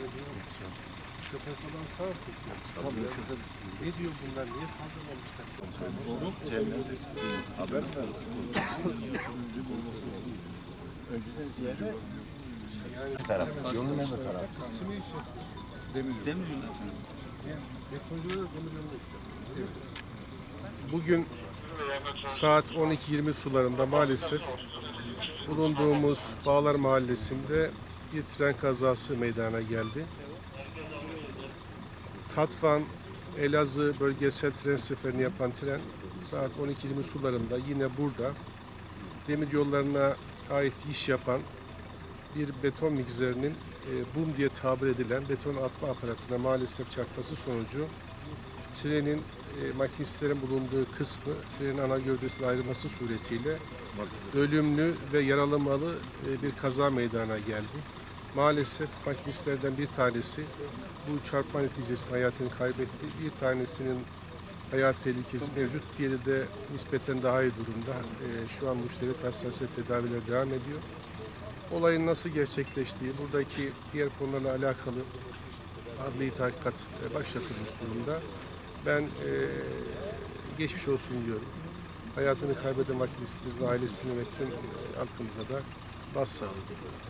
Yani bu şoför falan sağ mı peki? Ne diyor bunlar? Niye kaldırmamışlar? Haber mi? Önceden ziyade taraf. Yolun hemen tarafı. Siz kimi iş yapıyorsunuz? Demir yolu efendim. Betoncular da demir yapıyor. Evet. Bugün saat 12.20 sularında maalesef bulunduğumuz Bağlar Mahallesi'nde bir tren kazası meydana geldi. Tatvan Elazığ bölgesel tren seferini yapan tren saat 12.20 sularında yine burada demir yollarına ait iş yapan bir beton mikserinin e, bum diye tabir edilen beton atma aparatına maalesef çarpması sonucu trenin e, makinistlerin bulunduğu kısmı trenin ana gövdesinin ayrılması suretiyle ölümlü ve yaralamalı e, bir kaza meydana geldi. Maalesef makinistlerden bir tanesi bu çarpma neticesinde hayatını kaybetti. Bir tanesinin hayat tehlikesi mevcut. Diğeri de nispeten daha iyi durumda. E, şu an müşteri hastanede tedaviler devam ediyor. Olayın nasıl gerçekleştiği, buradaki diğer konularla alakalı adli tahkikat e, başlatılmış durumda. Ben e, geçmiş olsun diyorum. Hayatını kaybeden aktivistimizin ailesine ve tüm halkımıza da başsağlığı diliyorum.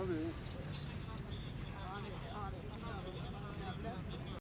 Abi